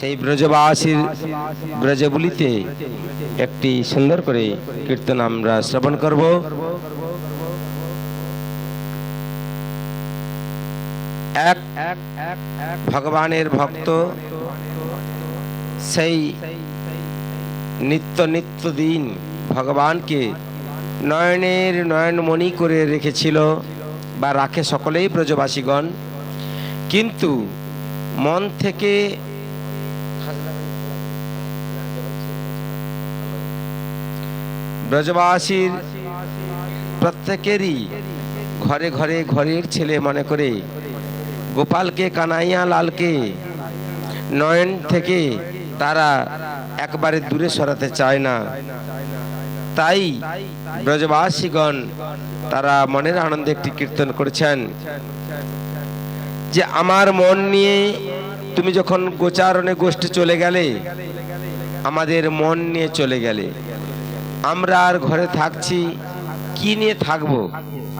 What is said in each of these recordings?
সেই ব্রজবাসীর ব্রজবুলিতে একটি সুন্দর করে কীর্তন আমরা শ্রবণ করব। এক, ভগবানের ভক্ত, সেই নিত্য নিত্য দিন ভগবানকে নয়নের নয়নমণি করে রেখেছিল বা রাখে সকলেই ব্রজবাসীগণ। কিন্তু মন থেকে ব্রজবাসীর প্রত্যেকেরই ঘরে ঘরে ঘরের ছেলে মনে করে, গোপালকে, কানাইয়া, লালকে নয়ন থেকে তারা একবারে দূরে সরাতে চায় না। তাই ব্রজবাসীগণ তারা মনের আনন্দে একটি কীর্তন করেছেন, যে আমার মন নিয়ে তুমি যখন গোচারণে গোষ্ঠী চলে গেলে, আমাদের মন নিয়ে চলে গেলে। আমরা আর ঘরে থাকছি, কি নিয়ে থাকব,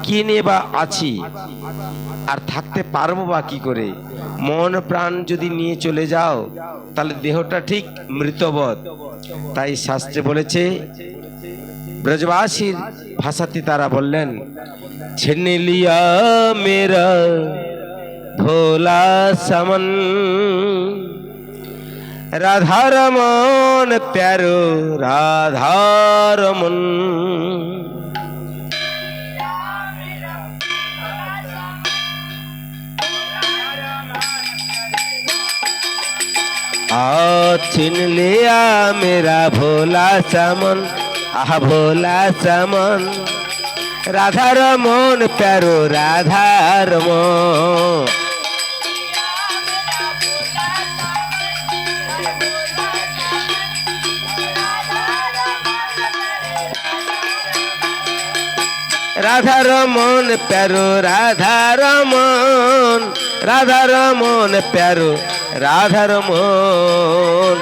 কি নিয়ে বা আছি? আর থাকতে পারব বা কি করে? মন প্রাণ যদি নিয়ে চলে যাও, তাহলে দেহটা ঠিক মৃতবধ। তাই শাস্ত্রে বলেছে, ব্রজবাসীর ভাষাতে তারা বললেন, ছেনে লিয়া মেরা ভোলা সমন রাধারমন প্যারো রাধারমন आ छिन लिया मेरा भोला समन आह भोला समन রাধা রমন প্যারো রাধা রমন রাধা রমন প্যারো রাধা রমন রাধা রমন প্যারো রাধা রমন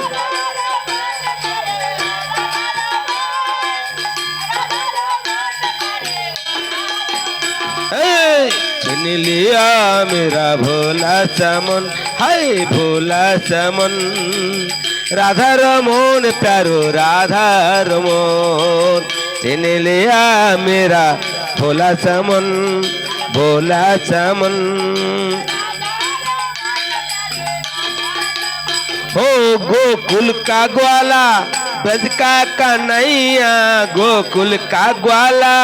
চিনিলিয়া মেরা ভোলা চমন হাই ভোলা চমন রাধা রমন প্যারো রাধা রমন राधा लिया मेरा भोला चमन भोला चमन हो गोकुल का ग्वाला ब्रज का कन्हैया गोकुल का ग्वाला।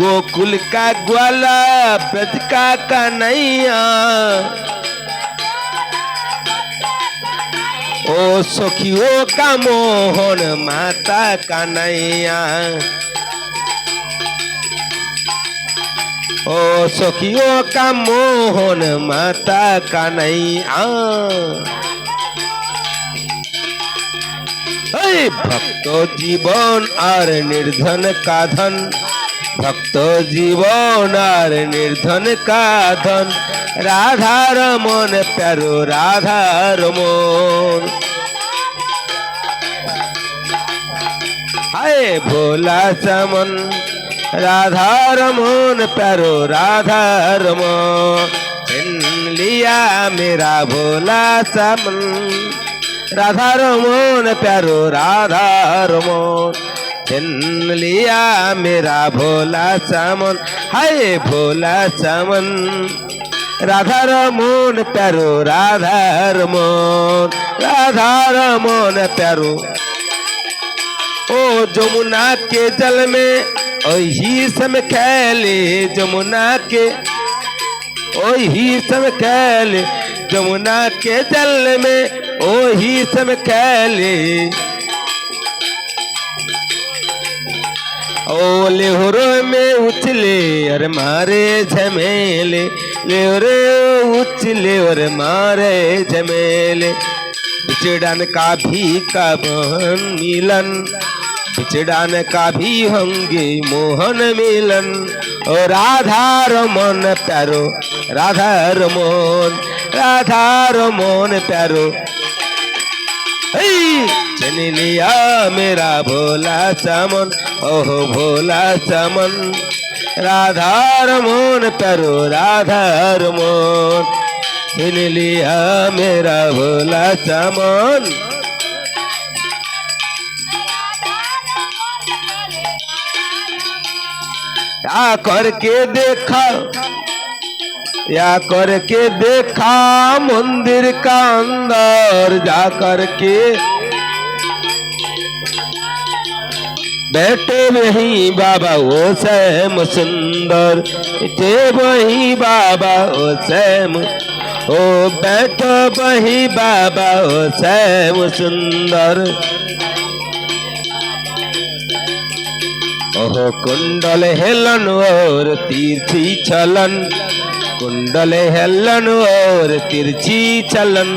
गोकुल का ग्वाला ब्रज का कन्हैया ओ सखियो का मोहन माता का नैया। ओ सखियो का मोहन माता का नैया। भक्तो जीवन और निर्धन का धन। ভক্ত জীবন আর নির্ধন কাধন, রাধার মন প্যারো, রাধার মন। হায় ভোলা চমন রাধার মন প্যারো, রাধার মন। লিয়া মেরা ভোলা চমন রাধার মন প্যারো, রাধার মন। लिया मेरा भोला सामन। हाय भोला सामन राधा रमन प्यारो राधा रमन राधा रमन प्यारो। ओ जमुना के जल में, ओही सम खेले जमुना के। ओही सम खेले जमुना के जल में, ओही सम खेले ओ लेहरो में उछले और मारे झमेले लेहरे उछले और मारे झमेले बिछड़न का भी कब मिलन बिछड़न का भी होंगे मोहन मिलन ओ राधा रमन प्यारो राधा रमन राधा रमन प्यारो चली लिया मेरा भोला चमन ओह भोला चमन राधार मोन करो राधार मोन छीन लिया मेरा भोला चमन आ करके देखा या करके देखा मंदिर का अंदर, जा करके बैठे वही बाबा वो सैम सुंदर। बैठे वही बाबा, ओ सैम, ओ बैठो वही बाबा, ओ सैम सुंदर। ओहो कुंडल हेलन और तीर्थी चलन কুণ্ডলে হেলন ওর তিরছি চলন।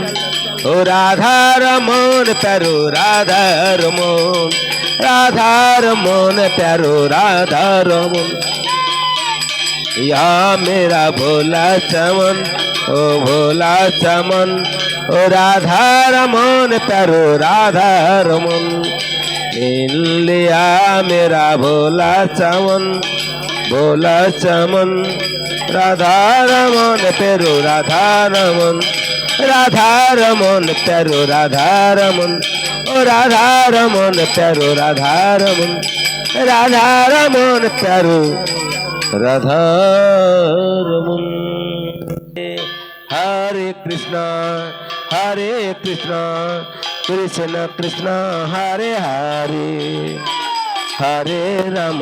ও রাধা রমন প্যারো রাধা রমন রাধা রমন প্যারো রাধা রমন ইয়া মেরা ভোলা চমন, ও ভোলা চমন। ও রাধা রমন প্যারো রাধা রমন ইয়া মেরা ভোলা চমন। ভোলা চমন রাধা রমন পেরো রাধা রমন রাধা রমন পেরো রাধা রমন ও রাধা রমন পেরো রাধা রমন রাধা রমন পেরো রাধা রমন হরে কৃষ্ণ হরে কৃষ্ণ কৃষ্ণ কৃষ্ণ হরে হরে হরে রাম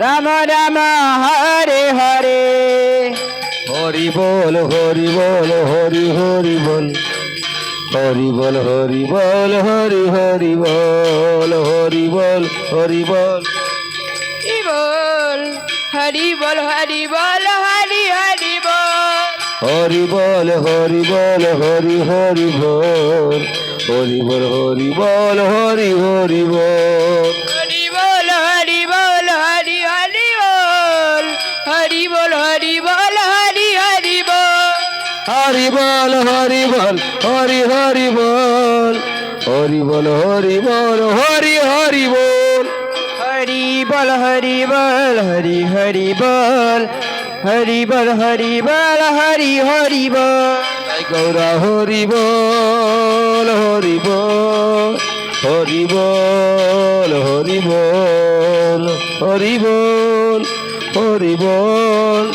রাম রাম হরে হরে হরি বল হরি বল হরি হরি বল হরি বল হরি বল হরি হরি বল হরি বল হরি বল বল হরি বল হরি বল হরি হরি বল হরি বল হরি বল হরি হরি বল হরি বল হরি বল হরি হরি বল বল হরি বল হরি হরি বল হরি বল হরি বল হরি হরি বল হরি বল হরি বল হরি হরি বল হরি বল হরি বল হরি হরি বল গৌরা হরি বল হরি বল হরি বল হরি বল হরি বল হরি বল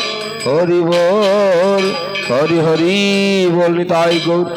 হরি বল হরি হরি বল নিতাই গৌর